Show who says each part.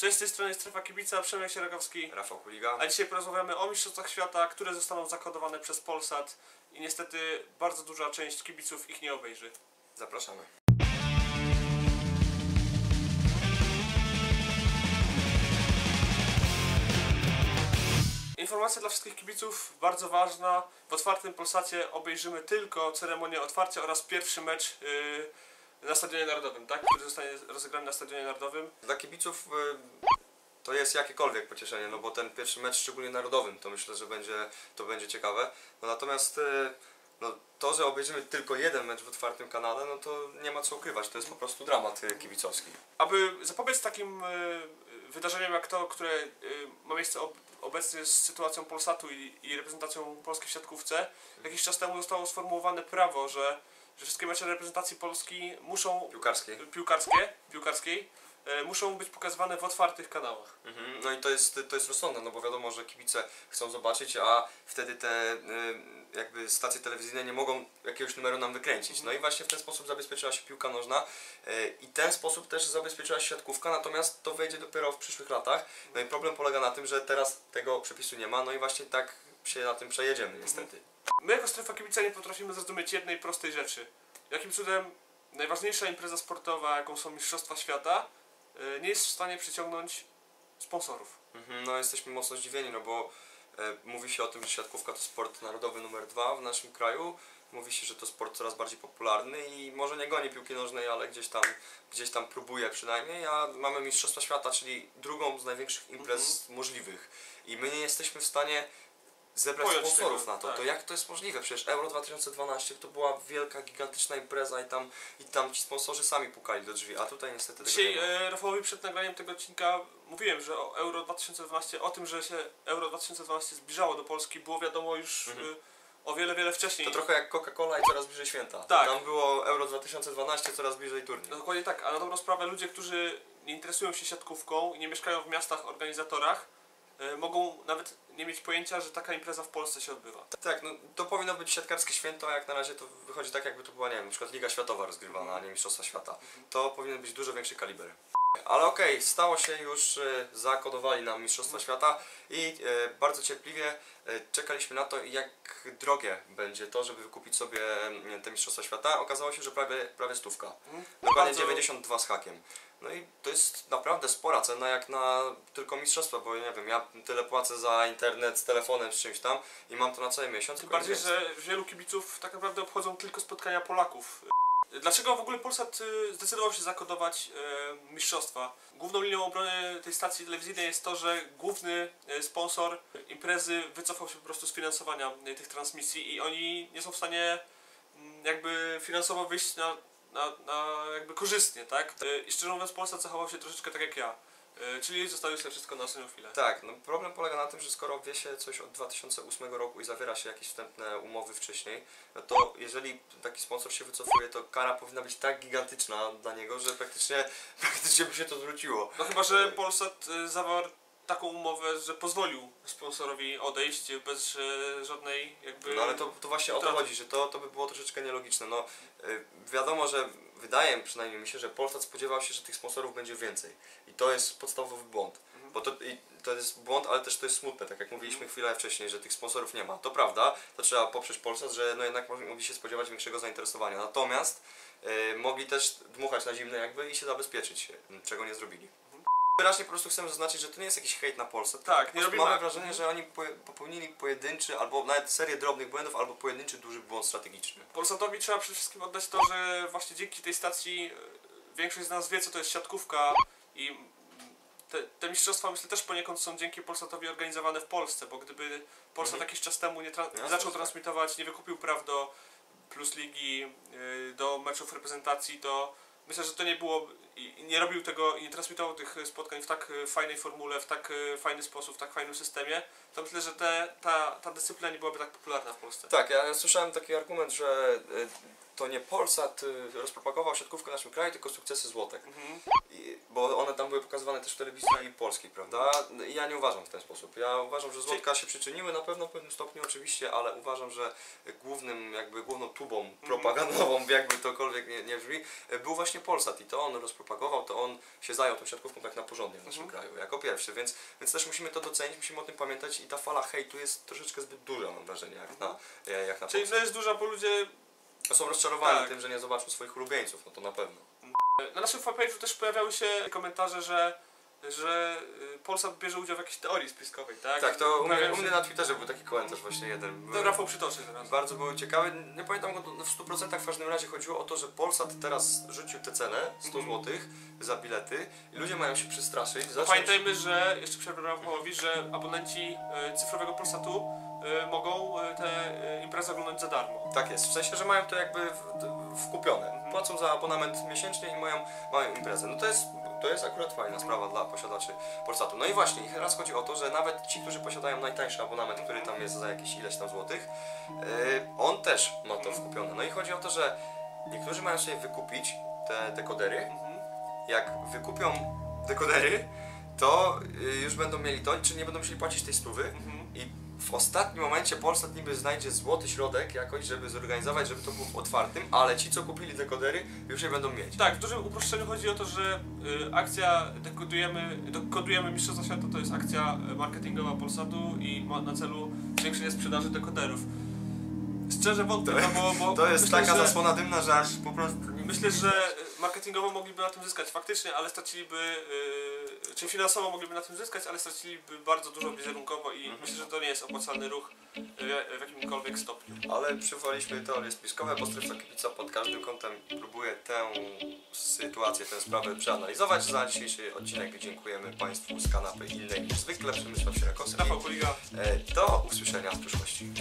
Speaker 1: Cześć, z tej strony Strefa Kibica, Przemek Sierogowski.
Speaker 2: Rafał Kuliga.
Speaker 1: A dzisiaj porozmawiamy o Mistrzostwach Świata, które zostaną zakodowane przez Polsat i niestety bardzo duża część kibiców ich nie obejrzy.
Speaker 2: Zapraszamy.
Speaker 1: Informacja dla wszystkich kibiców, bardzo ważna. W otwartym Polsacie obejrzymy tylko ceremonię otwarcia oraz pierwszy mecz yy, na Stadionie Narodowym, tak? który zostanie rozegrany na Stadionie Narodowym.
Speaker 2: Dla kibiców y, to jest jakiekolwiek pocieszenie, no bo ten pierwszy mecz, szczególnie narodowym, to myślę, że będzie, to będzie ciekawe. No natomiast y, no, to, że obejrzymy tylko jeden mecz w otwartym kanale, no to nie ma co ukrywać, to jest po prostu dramat y, kibicowski.
Speaker 1: Aby zapobiec takim wydarzeniom jak to, które ma miejsce ob obecnie z sytuacją Polsatu i, i reprezentacją Polski w siatkówce, jakiś czas temu zostało sformułowane prawo, że, że wszystkie mecze reprezentacji Polski muszą
Speaker 2: Piłkarskiej.
Speaker 1: piłkarskie, piłkarskiej muszą być pokazywane w otwartych kanałach.
Speaker 2: Mhm. No i to jest, to jest rozsądne, no bo wiadomo, że kibice chcą zobaczyć, a wtedy te y, jakby stacje telewizyjne nie mogą jakiegoś numeru nam wykręcić. No i właśnie w ten sposób zabezpieczyła się piłka nożna y, i ten sposób też zabezpieczyła się siatkówka, natomiast to wejdzie dopiero w przyszłych latach. No i problem polega na tym, że teraz tego przepisu nie ma, no i właśnie tak się na tym przejedziemy niestety.
Speaker 1: My jako strefa kibica nie potrafimy zrozumieć jednej prostej rzeczy. Jakim cudem najważniejsza impreza sportowa, jaką są Mistrzostwa Świata, nie jest w stanie przyciągnąć sponsorów.
Speaker 2: Mhm, No jesteśmy mocno zdziwieni, no bo e, mówi się o tym, że siatkówka to sport narodowy numer dwa w naszym kraju. Mówi się, że to sport coraz bardziej popularny i może nie goni piłki nożnej, ale gdzieś tam, gdzieś tam próbuje przynajmniej, a mamy Mistrzostwa Świata, czyli drugą z największych imprez możliwych. I my nie jesteśmy w stanie zebrać
Speaker 1: Pojąć
Speaker 2: sponsorów
Speaker 1: tego,
Speaker 2: na to.
Speaker 1: tak.
Speaker 2: To jak to jest możliwe? Przecież Euro 2012 to była wielka, gigantyczna impreza i tam, i tam ci sponsorzy sami pukali do drzwi, a tutaj niestety tego
Speaker 1: Dzisiaj
Speaker 2: nie ma.
Speaker 1: e, Rafałowi przed nagraniem tego odcinka mówiłem, że o Euro 2012, o tym, że się Euro 2012 zbliżało do Polski, było wiadomo już
Speaker 2: Mhm.
Speaker 1: e, o wiele, wiele wcześniej.
Speaker 2: To trochę jak Coca-Cola i coraz bliżej święta.
Speaker 1: Tak.
Speaker 2: Tam było Euro 2012, coraz bliżej turniej.
Speaker 1: No, dokładnie tak, a na dobrą sprawę ludzie, którzy nie interesują się siatkówką i nie mieszkają w miastach, organizatorach, mogą nawet nie mieć pojęcia, że taka impreza w Polsce się odbywa.
Speaker 2: Tak, no to powinno być siatkarskie święto, a jak na razie to wychodzi tak, jakby to była, nie wiem, na przykład Liga Światowa rozgrywana, a nie Mistrzostwa Świata. To powinien być dużo większy kaliber. Ale okej, stało się już, e, zakodowali nam Mistrzostwa Świata i e, bardzo cierpliwie e, czekaliśmy na to, jak drogie będzie to, żeby wykupić sobie e, te Mistrzostwa Świata. Okazało się, że prawie, prawie stówka.
Speaker 1: Mhm.
Speaker 2: Dokładnie
Speaker 1: Bardzo-
Speaker 2: 92 z hakiem. No i to jest naprawdę spora cena jak na tylko mistrzostwa, bo nie wiem, ja tyle płacę za internet z telefonem, z czymś tam i mam to na cały miesiąc.
Speaker 1: Tym bardziej, że wielu kibiców tak naprawdę obchodzą tylko spotkania Polaków. Dlaczego w ogóle Polsat y, zdecydował się zakodować e, mistrzostwa? Główną linią obrony tej stacji telewizyjnej jest to, że główny e, sponsor imprezy wycofał się po prostu z finansowania tych transmisji i oni nie są w stanie mm, jakby finansowo wyjść na, na, na jakby korzystnie, tak? I szczerze mówiąc Polsat zachował się troszeczkę tak jak ja. E, Czyli zostawił sobie wszystko na ostatnią chwilę.
Speaker 2: Tak, no problem polega na tym, że skoro wie się coś od 2008 roku i zawiera się jakieś wstępne umowy wcześniej, no to jeżeli taki sponsor się wycofuje, to kara powinna być tak gigantyczna dla niego, że praktycznie, praktycznie by się to zwróciło.
Speaker 1: No chyba, że Polsat y, zawarł taką umowę, że pozwolił sponsorowi odejść bez e, żadnej jakby...
Speaker 2: No ale to, to właśnie o to
Speaker 1: Utraty.
Speaker 2: chodzi, że to, to by było troszeczkę nielogiczne. No, y, wiadomo, że wydaje przynajmniej mi się, że Polsat spodziewał się, że tych sponsorów będzie więcej. I to jest podstawowy błąd.
Speaker 1: Mhm.
Speaker 2: Bo to, i to jest błąd, ale też to jest smutne, tak jak mówiliśmy chwilę wcześniej, że tych sponsorów nie ma. To prawda, to trzeba poprzeć Polsat, że no jednak mogli się spodziewać większego zainteresowania. Natomiast y, mogli też dmuchać na zimne jakby i się zabezpieczyć, czego nie zrobili. Wyraźnie po prostu chcemy zaznaczyć, że to nie jest jakiś hejt na Polsce.
Speaker 1: Tak, nie robimy-
Speaker 2: Mamy wrażenie, że oni popełnili pojedynczy albo nawet serię drobnych błędów, albo pojedynczy duży błąd strategiczny.
Speaker 1: Polsatowi trzeba przede wszystkim oddać to, że właśnie dzięki tej stacji e, większość z nas wie, co to jest siatkówka i te, te mistrzostwa myślę też poniekąd są dzięki Polsatowi organizowane w Polsce, bo gdyby Polsat
Speaker 2: Mhm.
Speaker 1: jakiś czas temu nie, tra- nie zaczął
Speaker 2: tak.
Speaker 1: transmitować, nie wykupił praw do Plus Ligi, y, do meczów reprezentacji, to myślę, że to nie było nie robił tego i nie transmitował tych spotkań w tak y, fajnej formule, w tak y, fajny sposób, w tak fajnym systemie, to myślę, że te, ta, ta dyscyplina nie byłaby tak popularna w Polsce.
Speaker 2: Tak, ja słyszałem taki argument, że y, to nie Polsat rozpropagował siatkówkę w naszym kraju, tylko sukcesy Złotek.
Speaker 1: Mhm.
Speaker 2: I, bo były pokazywane też w telewizji i polskiej, prawda? Ja nie uważam w ten sposób. Ja uważam, że Złotka się przyczyniły na pewno w pewnym stopniu oczywiście, ale uważam, że głównym, jakby główną tubą propagandową, jakby tokolwiek nie, nie brzmi, był właśnie Polsat i to on rozpropagował, to on się zajął tą siatkówką tak na porządnie w naszym
Speaker 1: Mhm.
Speaker 2: kraju, jako pierwszy, więc, więc też musimy to docenić, musimy o tym pamiętać i ta fala hejtu jest troszeczkę zbyt duża, mam wrażenie, jak na, jak na
Speaker 1: Czyli to jest duża, bo ludzie
Speaker 2: są rozczarowani
Speaker 1: Tak.
Speaker 2: tym, że nie zobaczą swoich ulubieńców, no to na pewno.
Speaker 1: Na naszym fanpage'u też pojawiały się komentarze, że, że y, Polsat bierze udział w jakiejś teorii spiskowej, tak?
Speaker 2: Tak, to u mnie, u mnie na Twitterze był taki komentarz właśnie jeden.
Speaker 1: To Rafał przytoczy teraz.
Speaker 2: Bardzo był ciekawy. Nie pamiętam go w 100% w każdym razie chodziło o to, że Polsat teraz rzucił tę cenę 100
Speaker 1: Mhm.
Speaker 2: zł za bilety i ludzie mają się przestraszyć. zacząć-
Speaker 1: Pamiętajmy, że jeszcze przerwę Rafałowi, że abonenci y, cyfrowego Polsatu mogą y, te y, imprezy oglądać za darmo.
Speaker 2: Tak jest, w sensie, że mają to jakby w, wkupione.
Speaker 1: Mhm.
Speaker 2: Płacą za abonament miesięcznie i mają, mają imprezę. No to jest, to jest akurat fajna sprawa dla posiadaczy Polsatu. No i właśnie, i teraz chodzi o to, że nawet ci, którzy posiadają najtańszy abonament, który tam jest za jakieś ileś tam złotych, on też ma to wkupione. No i chodzi o to, że niektórzy mają sobie wykupić te dekodery,
Speaker 1: Mhm.
Speaker 2: jak wykupią dekodery, to y, już będą mieli to, czy nie będą musieli płacić tej stówy.
Speaker 1: Mhm.
Speaker 2: I w ostatnim momencie Polsat niby znajdzie złoty środek jakoś, żeby zorganizować, żeby to było w otwartym, ale ci, co kupili dekodery, już je będą mieć.
Speaker 1: Tak, w dużym uproszczeniu chodzi o to, że y, akcja dekodujemy, dekodujemy Mistrzostwa Świata to jest akcja marketingowa Polsatu i ma na celu zwiększenie sprzedaży dekoderów. Szczerze wątpię,
Speaker 2: To-
Speaker 1: no bo, bo
Speaker 2: To jest
Speaker 1: myślę,
Speaker 2: taka
Speaker 1: że,
Speaker 2: zasłona dymna, że aż po prostu...
Speaker 1: Myślę, że marketingowo mogliby na tym zyskać faktycznie, ale straciliby, y, czy finansowo mogliby na tym zyskać, ale straciliby bardzo dużo wizerunkowo i myślę, że to nie jest opłacalny ruch w jakimkolwiek stopniu.
Speaker 2: Ale przywołaliśmy teorie spiskowe, bo Strefa Kibica pod każdym kątem próbuje tę sytuację, tę sprawę przeanalizować. Za dzisiejszy odcinek dziękujemy Państwu z kanapy innej niż zwykle, Przemysław Sierakowski.
Speaker 1: Rafał Poliga.
Speaker 2: E, Do usłyszenia w przyszłości.